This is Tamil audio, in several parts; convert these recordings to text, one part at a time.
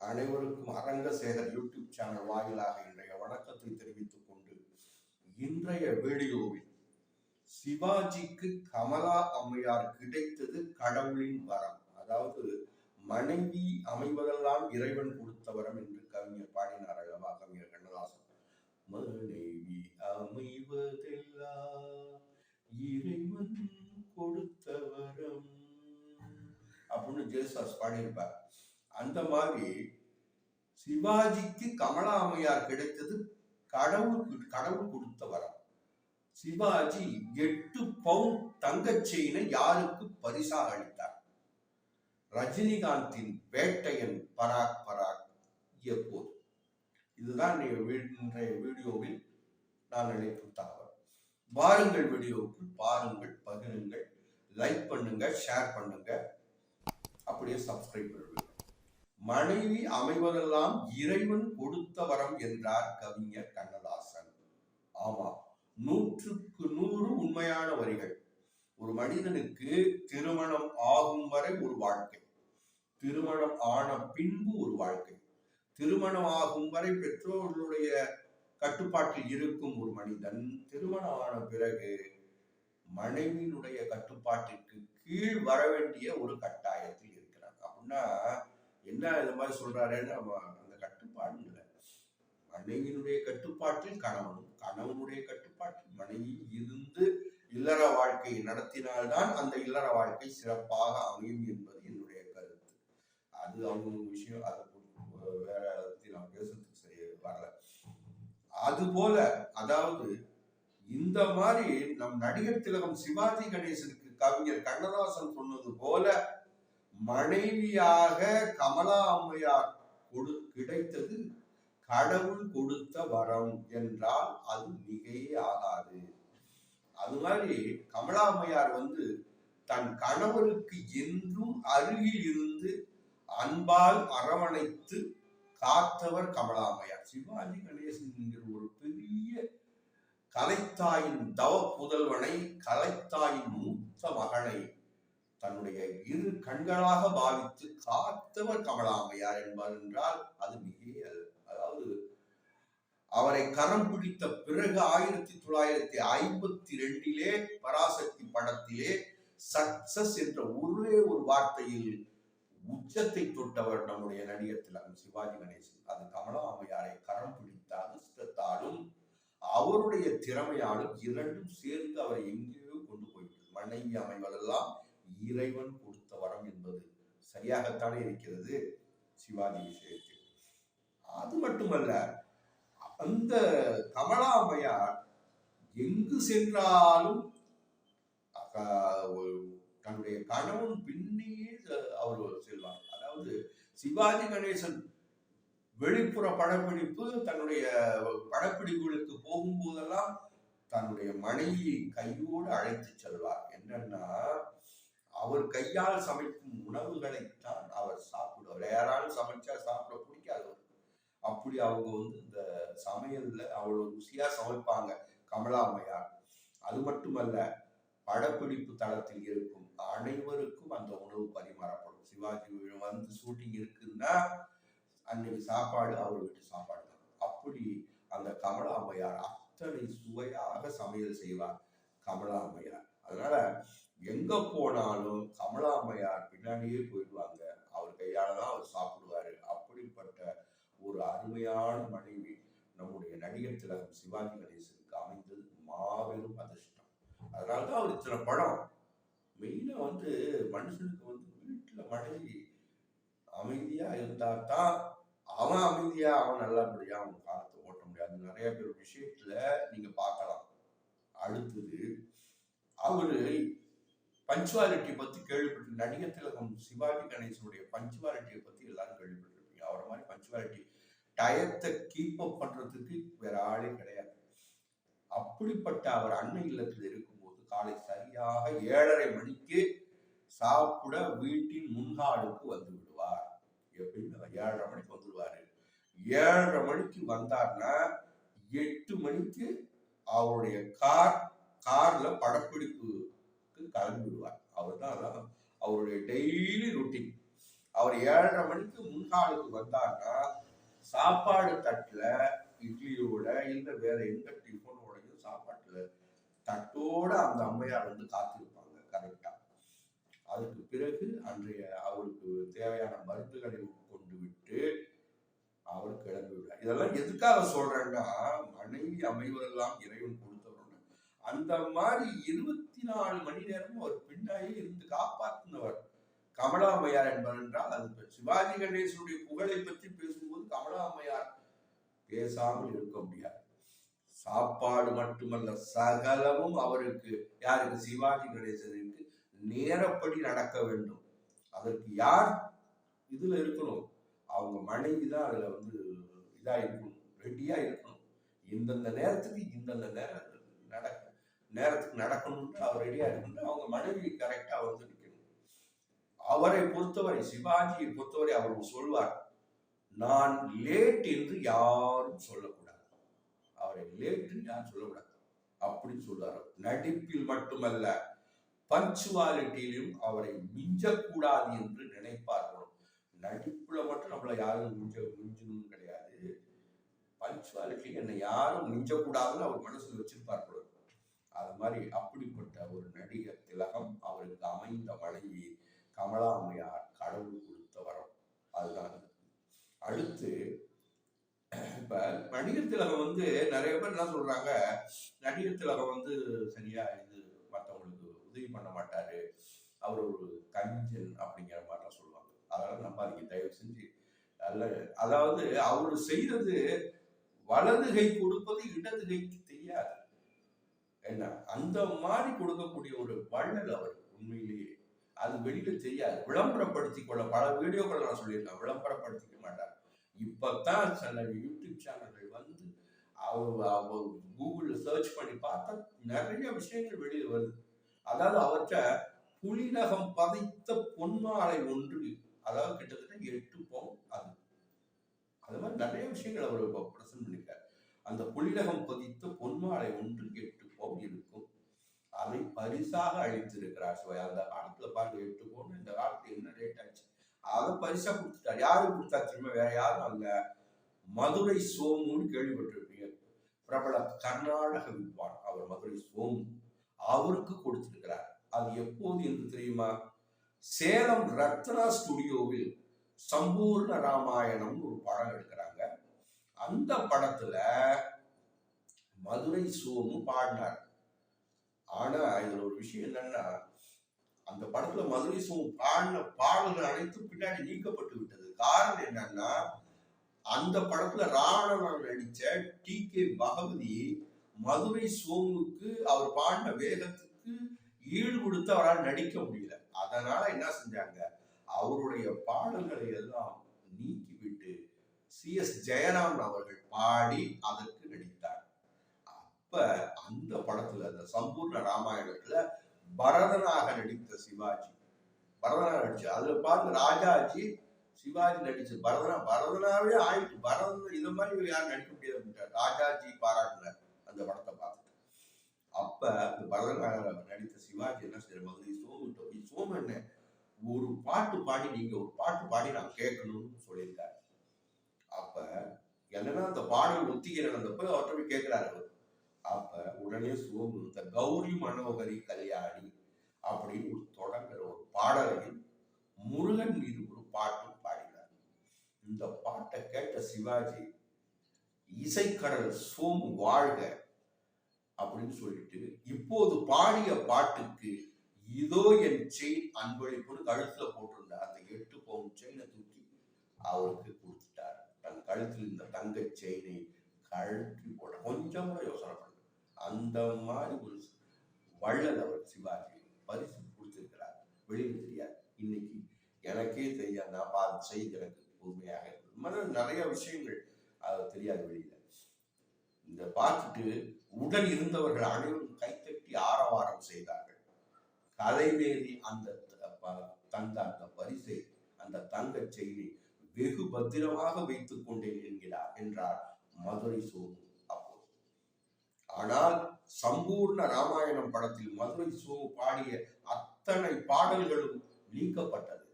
அனைவருக்கும் அரங்கசேகர் யூடியூப் சேனல் வாயிலாக இன்றைய வணக்கத்தை தெரிவித்துக் கொண்டு இன்றைய வீடியோவில் சிவாஜிக்கு கமலா அம்மையார் கிடைத்தது கடவுளின் வரம். அதாவது மனைவி அமைவதெல்லாம் இறைவன் கொடுத்த வரம் என்று கவிஞர் பாடினார் அல்லவா கவிஞர் கண்ணதாசன். மனைவி அமைவதெல்லாம் இறைவன் கொடுத்த வரம். அப்படின்னு ஜேசாஸ் பாடியிருப்பார். அந்த மாதிரி சிவாஜிக்கு கமலா அம்மையார் கிடைத்தது கடவுள் கடவுள் கொடுத்த வரம். சிவாஜி எட்டு பவுன் தங்கச் செயினை யாருக்கு பரிசாக அளித்தார்? ரஜினிகாந்தின் வேட்டையன் பராக் பராக் எப்போது இதுதான் இன்றைய வீடியோவில் நான் நினைப்பு தகவல். வாருங்கள் வீடியோவுக்கு பாருங்கள் பகிருங்கள் லைக் பண்ணுங்க ஷேர் பண்ணுங்க. அப்படியே சப்ஸ்கிரைப் பண்ணுங்க மனைவி அமைவதெல்லாம் இறைவன் கொடுத்த வரம் என்றார் கவிஞர் கண்ணதாசன். ஆமா நூற்றுக்கு நூறு உண்மையான வரிகள். ஒரு மனிதனுக்கு திருமணம் ஆகும் வரை ஒரு வாழ்க்கை. திருமணம் ஆன பின்பு ஒரு வாழ்க்கை. திருமணம் ஆகும் வரை பெற்றோர்களுடைய கட்டுப்பாட்டில் இருக்கும் ஒரு மனிதன் திருமணம் ஆன பிறகு மனைவியினுடைய கட்டுப்பாட்டிற்கு கீழ் வர வேண்டிய ஒரு கட்டாயத்தில் இருக்கிறாங்க அப்படின்னா என்ன இந்த மாதிரி சொல்றாருன்னு அந்த கட்டுப்பாடு இல்லை. மனைவியினுடைய கட்டுப்பாட்டில் கணவனும் கணவனுடைய கட்டுப்பாட்டில் மனைவி இருந்து இல்லற வாழ்க்கையை நடத்தினால்தான் அந்த இல்லற வாழ்க்கை சிறப்பாக அமையும் என்பது என்னுடைய கருத்து. அது அவங்க விஷயம் அதை வேற பத்தி நான் பேசுறதுக்கு சரி வரல. அதுபோல அதாவது இந்த மாதிரி நம் நடிகர் திலகம் சிவாஜி கணேசனுக்கு கவிஞர் கண்ணதாசன் சொன்னது போல மனைவியாக கமலா அம்மையார் கொடு கிடைத்தது கடவுள் கொடுத்த வரம் என்றால் அது மிகையே ஆகாது. அது மாதிரி கமலா அம்மையார் வந்து தன் கணவருக்கு என்றும் அருகில் இருந்து அன்பால் அரவணைத்து காத்தவர் கமலா அம்மையார் சிவாஜி கணேசன் என்கிற ஒரு பெரிய கலைத்தாயின் தவ புதல்வனை கலைத்தாயின் மூத்த மகனை தன்னுடைய இரு கண்களாக பாவித்து காத்தவர் கமலாமையார் என்பார் என்றால் அது மிக அதாவது அவரை கரம் பிடித்த பிறகு ஆயிரத்தி தொள்ளாயிரத்தி ஐம்பத்தி ரெண்டிலே பராசக்தி படத்திலே சக்சஸ் என்ற ஒரே ஒரு வார்த்தையில் உச்சத்தை தொட்டவர் நம்முடைய நடிகர் திலகம் சிவாஜி கணேசன். அது கமலா அம்மையாரை கரம் பிடித்த அதிர்ஷ்டத்தாலும் அவருடைய திறமையாலும் இரண்டும் சேர்ந்து அவரை எங்கேயோ கொண்டு போய்விட்டது. மனைவி அமைவதெல்லாம் இறைவன் கொடுத்த வரம் என்பது சரியாகத்தானே இருக்கிறது? சிவாஜி விஷயத்தில். அது மட்டுமல்ல அந்த கமலா அம்மையார் எங்கு சென்றாலும் தன்னுடைய கணவன் பின்னே அவர் செல்வார். அதாவது சிவாஜி கணேசன் வெளிப்புற படப்பிடிப்பு தன்னுடைய படப்பிடிப்புகளுக்கு போகும்போதெல்லாம் தன்னுடைய மனைவியை கையோடு அழைத்து செல்வார். என்னன்னா அவர் கையால் சமைக்கும் உணவுகளைத்தான் அவர் சாப்பிடுவார். யாராலும் சமைச்சா சாப்பிட பிடிக்காது. அப்படி அவங்க வந்து இந்த சமையல்ல அவ்வளவு ருசியா சமைப்பாங்க. கமலாமையார் அது மட்டுமல்ல படப்பிடிப்பு தளத்தில் இருக்கும் அனைவருக்கும் அந்த உணவு பரிமாறப்படும். சிவாஜி வந்து ஷூட்டிங் இருக்குன்னா அன்னைக்கு சாப்பாடு அவர் வீட்டு சாப்பாடு தான். அப்படி அந்த கமலாமையார் அத்தனை சுவையாக சமையல் செய்வார். கமலாமையார் அதனால எங்க போனாலும் கமலாமையார் பின்னாடியே போயிடுவாங்க. அவர் கையால தான் அவர் சாப்பிடுவாரு. அப்படிப்பட்ட ஒரு அருமையான மனைவி நம்முடைய நடிகர் திலகம் சிவாஜி கணேசனுக்கு அமைந்தது மாபெரும் அதிர்ஷ்டம். அதனால தான் அவர் இத்தனை படம். மெயினா வந்து மனுஷனுக்கு வந்து வீட்டுல மனைவி அமைதியா இருந்தா தான் அவன் அமைதியா அவன் நல்லபடியா அவன் காலத்தை ஓட்ட முடியாது. நிறைய பேர் விஷயத்துல நீங்க பார்க்கலாம். அடுத்தது அவரு பஞ்சுவாலிட்டியை பத்தி கேள்விப்பட்டு நடிகர் திலகம் சிவாஜி கணேசனுடைய பஞ்சுவாலிட்டியை பத்தி எல்லாரும் கேள்விப்பட்டிருப்பீங்க. அவரை மாதிரி பஞ்சுவாலிட்டி டயத்தை கீப் அப் பண்றதுக்கு வேற ஆளே கிடையாது. அப்படிப்பட்ட அவர் அன்னை இல்லத்தில் இருக்கும்போது காலை சரியாக ஏழரை மணிக்கு சாப்பிட வீட்டின் முன்காலுக்கு வந்து விடுவார். எப்படின்னு ஏழரை மணிக்கு வந்துடுவாரு. ஏழரை மணிக்கு வந்தார்னா எட்டு மணிக்கு அவருடைய கார் கார்ல படப்பிடிப்புக்கு கிளம்பி விடுவார். அவர் தான் அவருடைய டெய்லி ரொட்டீன் அவர் ஏழரை மணிக்கு முன்காலுக்கு வந்தார்னா சாப்பாடு தட்டுல இட்லியோட இல்லை வேற எந்த டிஃபனோடையும் சாப்பாட்டுல தட்டோட அந்த அம்மையார் வந்து காத்திருப்பாங்க கரெக்டா அதுக்கு பிறகு அன்றைய அவருக்கு தேவையான மருந்துகளை கொண்டு விட்டு அவர் கிளம்பி விடுறார். இதெல்லாம் எதுக்காக சொல்றேன்னா மனைவி அமைவதெல்லாம் இறைவன் கொடுத்தவர்னு. அந்த மாதிரி இருபத்தி நாலு மணி நேரமும் அவர் பின்னாயே இருந்து காப்பாற்றினவர் கமலாமையார் என்பவர் என்றால் அது சிவாஜி கணேசனுடைய புகழை பற்றி பேசும்போது கமலாமையார் பேசாமல் இருக்க முடியாது. சாப்பாடு மட்டுமல்ல சகலமும் அவருக்கு யாருக்கு? சிவாஜி கணேசனுக்கு நேரப்படி நடக்க வேண்டும். அதற்கு யார் இதுல இருக்கணும்? அவங்க மனைவி தான் அதுல வந்து இதா இருக்கணும் ரெடியா இருக்கணும். இந்தந்த நேரத்துக்கு இந்தந்த நேரத்துக்கு நடக்க நேரத்துக்கு நடக்கணும்னு அவர் ரெடியா இருக்கணும் அவங்க மனைவி கரெக்டா வந்து நிற்கணும் அவரை பொறுத்தவரை சிவாஜியை பொறுத்தவரை அவர் சொல்வார் நான் லேட் என்று யாரும் சொல்லக்கூடாது. அவரை லேட் என்று யாரும் சொல்லக்கூடாது. அப்படின்னு சொல்றாரு. நடிப்பில் மட்டுமல்ல பஞ்சுவாலிட்டியிலும் அவரை மிஞ்சக்கூடாது என்று நினைப்பார்கள் நடிப்புல மட்டும் நம்மள யாரும் மிஞ்ச மிஞ்சணும் கிடையாது. பஞ்சுவாலிட்டி என்னை யாரும் மிஞ்சக்கூடாதுன்னு அவர் மனசுல வச்சிருப்பார் போல அது மாதிரி அப்படிப்பட்ட ஒரு நடிகர் திலகம் அவருக்கு அமைந்த மனைவி கமலாமையார் கடவுள் கொடுத்த வரம். அதுதான். அடுத்து இப்ப நடிகர் திலகம் வந்து நிறைய பேர் என்ன சொல்றாங்க நடிகர் திலகம் வந்து சரியா இது மற்றவங்களுக்கு உதவி பண்ண மாட்டாரு. அவர் ஒரு கஞ்சன் அப்படிங்கிற மாதிரிலாம் சொல்றாங்க. அதெல்லாம் நம்பாதீங்க தயவு செஞ்சு அல்ல அதாவது அவர் செய்தது வலது கை கொடுப்பது இடது கைக்கு தெரியாது. என்ன? அந்த மாதிரி கொடுக்கக்கூடிய ஒரு வள்ளல் அவர் உண்மையிலேயே. அது வெளியில தெரியாது. விளம்பரப்படுத்திக் கொள்ள பல வீடியோக்கள் நான் சொல்லியிருக்கேன். விளம்பரப்படுத்திக்க மாட்டார். இப்பதான் சில யூடியூப் சேனல்கள் வந்து அவர் அவர் கூகுளில் சர்ச் பண்ணி பார்த்தா நிறைய விஷயங்கள் வெளியில் வருது. அதாவது அவற்ற புலிநகம் பதைத்த பொன்மாலை ஒன்று அதாவது கிட்டத்தட்ட எட்டு பவுன் அது. அது மாதிரி நிறைய விஷயங்கள் அவர் இப்போ பிரசன்ட் பண்ணிருக்காரு அந்த புள்ளிலகம் பதித்த பொன்மாலை ஒன்று எட்டு பவுன் இருக்கும். அதை பரிசாக அழித்திருக்கிறார் சிவாய் அந்த காலத்துல பாருங்க எட்டு பவுன் இந்த காலத்துல என்ன ரேட் ஆச்சு? அதை பரிசா கொடுத்துட்டார். யாரும் கொடுத்தா திரும்ப வேற யாரும் அல்ல. மதுரை சோமுன்னு கேள்விப்பட்டிருப்பீங்க. பிரபல கர்நாடக வித்வான். அவர் மதுரை சோமு. அவருக்கு கொடுத்திருக்கிறார். அது எப்போது என்று தெரியுமா? சேலம் ரத்னா ஸ்டுடியோவில் சம்பூர்ண ராமாயணம் ஒரு படம் எடுக்கிறாங்க. அந்த படத்துல மதுரை சோமு பாடினார். ஆனா இதுல ஒரு விஷயம் என்னன்னா அந்த படத்துல மதுரை சோமு பாடின பாடல்கள் அனைத்தும் பின்னாடி நீக்கப்பட்டு விட்டது. காரணம் என்னன்னா அந்த படத்துல ராவணன் நடிச்ச டி கே பகவதி மதுரை சோமுக்கு அவர் பாடின வேகத்துக்கு ஈடு கொடுத்து அவரால் நடிக்க முடியல. அதனால என்ன செஞ்சாங்க? அவருடைய பாடல்களை எல்லாம் நீக்கிவிட்டு சி எஸ் ஜெயராமன் அவர்கள் பாடி அதற்கு நடித்தார். அப்ப அந்த படத்துல அந்த சம்பூர்ண ராமாயணத்துல பரதனாக நடித்த சிவாஜி பரதனாக நடிச்சு அதுல பார்த்து ராஜாஜி சிவாஜி நடிச்சு பரதனா பரதனாவே ஆயிட்டு பரதன் இது மாதிரி யாரும் நடிக்க முடியாது ராஜாஜி பாராட்டினார் அந்த படத்தை பார்த்து. அப்ப அந்த பரதனாக நடித்த சிவாஜி என்ன செய்யற மாதிரி சோமுட்ட சோமன் என்ன? ஒரு பாட்டு பாடி நீங்க ஒரு பாட்டு பாடி நான் கேட்கணும்னு சொல்லியிருக்காரு. அப்ப என்னன்னா அந்த பாடல் ஒத்திக்கிறேன் அந்த அவர்கிட்ட போய் கேட்கிறாரு அவர். அப்ப உடனே சோமு இந்த கௌரி மனோகரி கல்யாணி அப்படின்னு ஒரு தொடங்குற ஒரு பாடலையும் முருகன் மீது ஒரு பாட்டும் பாடினார். இந்த பாட்டை கேட்ட சிவாஜி இசைக்கடல் சோமு வாழ்க அப்படின்னு சொல்லிட்டு இப்போது பாடிய பாட்டுக்கு இதோ என் செயின் அன்பளிப்புன்னு கழுத்துல போட்டிருந்த அந்த எட்டு பவுன் செயினை தூக்கி அவருக்கு கொடுத்துட்டார். தன் கழுத்தில் இந்த தங்க செயினை கழற்றி போட கொஞ்சம் கூட யோசனை பண்ணு. அந்த மாதிரி ஒரு வள்ளல் அவர் சிவாஜி பரிசு கொடுத்திருக்கிறார். வெளியில் தெரியாது. இன்னைக்கு எனக்கே தெரியாது. நான் பார்த்து செய்தி எனக்கு பொறுமையாக இருந்தது. நிறைய விஷயங்கள் அது தெரியாது வெளியில. இந்த பார்த்துட்டு உடன் இருந்தவர்கள் அனைவரும் கைத்தட்டி ஆரவாரம் செய்தார்கள். கலைவேதி அந்த தந்த அந்த பரிசை அந்த தங்கச் செய்தி வெகு பத்திரமாக வைத்துக் கொண்டேன் என்கிறார் என்றார் மதுரை சோமு அப்போது. ஆனால் சம்பூர்ண ராமாயணம் படத்தில் மதுரை சோமு பாடிய அத்தனை பாடல்களும் நீக்கப்பட்டது.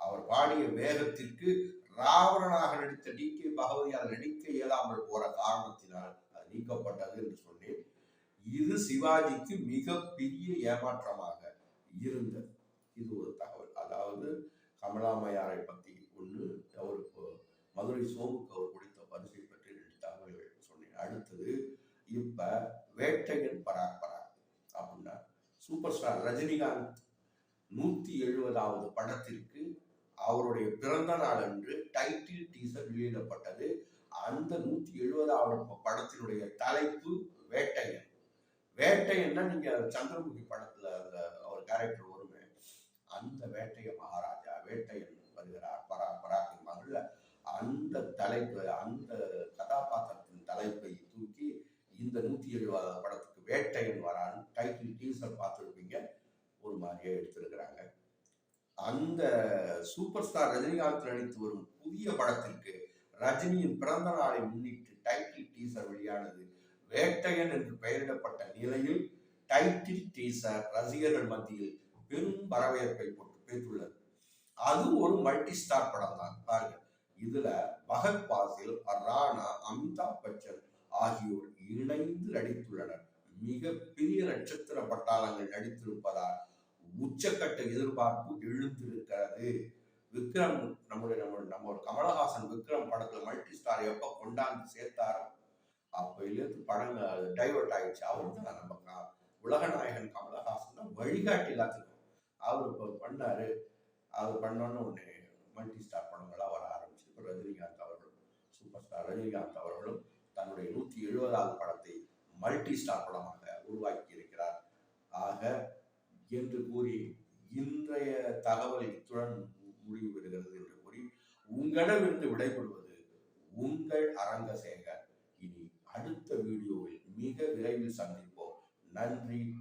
அவர் பாடிய வேகத்திற்கு ராவணனாக நடித்த டி கே பகவதியால் நடிக்க இயலாமல் போற காரணத்தினால் நீக்கப்பட்டது என்று சொன்னேன். இது சிவாஜிக்கு மிகப்பெரிய ஏமாற்றமாக இருந்தது. இது ஒரு தகவல். அதாவது கமலாமையாரை பத்தி ஒன்று அவருக்கு மதுரை சோமுக்கு அவர் கொடுத்த பரிசை பற்றி ரெண்டு தகவல்கள் சொன்னேன். அடுத்தது இப்ப வேட்டையன் பராக் பராக் அப்படின்னா சூப்பர் ஸ்டார் ரஜினிகாந்த் நூத்தி எழுபதாவது படத்திற்கு அவருடைய பிறந்த நாள் அன்று டைட்டில் டீசர் வெளியிடப்பட்டது. அந்த நூத்தி எழுபதாவது படத்தினுடைய தலைப்பு வேட்டையன். வேட்டையன்னா நீங்க சந்திரமுகி படத்துல அந்த அவர் கேரக்டர் வருமே அந்த வேட்டைய மகாராஜா வேட்டையன் வருகிறார். பரா பராக்கின் மகள்ல அந்த தலைப்பு அந்த கதாபாத்திரத்தின் தலைப்பை தூக்கி இந்த நூத்தி எழுபதாவது படத்துக்கு வேட்டையன் வரான்னு டைட்டில் டீசர் பார்த்துருப்பீங்க. ஒரு மாதிரியே எடுத்திருக்கிறாங்க. அந்த சூப்பர் ஸ்டார் ரஜினிகாந்த் நடித்து வரும் புதிய படத்திற்கு ரஜினியின் பிறந்த நாளை முன்னிட்டு டைட்டில் டீசர் வெளியானது வேட்டையன் என்று பெயரிடப்பட்ட நிலையில் டைட்டில் டீசர் ரசிகர்கள் மத்தியில் பெரும் வரவேற்பை போட்டு பெற்றுள்ளது. அது ஒரு மல்டி ஸ்டார் படம் தான். பாருங்க இதுல பகத் பாசில் ராணா அமிதாப் பச்சன் ஆகியோர் இணைந்து நடித்துள்ளனர். மிகப்பெரிய நட்சத்திர பட்டாளங்கள் நடித்திருப்பதால் உச்சக்கட்ட எதிர்பார்ப்பு எழுந்திருக்கிறது. விக்ரம் நம்முடைய நம்ம நம்ம ஒரு கமலஹாசன் விக்ரம் படத்துல மல்டி ஸ்டார் எப்ப கொண்டாந்து சேர்த்தாரோ அப்பையிலேருந்து படங்கள் டைவர்ட் ஆயிடுச்சு. அவர் தான் நம்ம க- உலகநாயகன் கமலஹாசன் தான் வழிகாட்டி எல்லாத்துக்கும். அவர் இப்போ பண்ணாரு. அவர் பண்ணோன்னு உடனே மல்டி ஸ்டார் படங்களாக வர ஆரம்பிச்சு இப்போ ரஜினிகாந்த் அவர்களும் சூப்பர் ஸ்டார் ரஜினிகாந்த் அவர்களும் தன்னுடைய நூற்றி எழுபதாவது படத்தை மல்டி ஸ்டார் படமாக உருவாக்கி இருக்கிறார். ஆக என்று கூறி இன்றைய தகவல் இத்துடன் முடிவு பெறுகிறது என்று கூறி உங்களிடமிருந்து விடைபெறுவது உங்கள் அரங்கசேகர். இனி அடுத்த வீடியோவில் மிக விரைவில் சந்திப்போம். நன்றி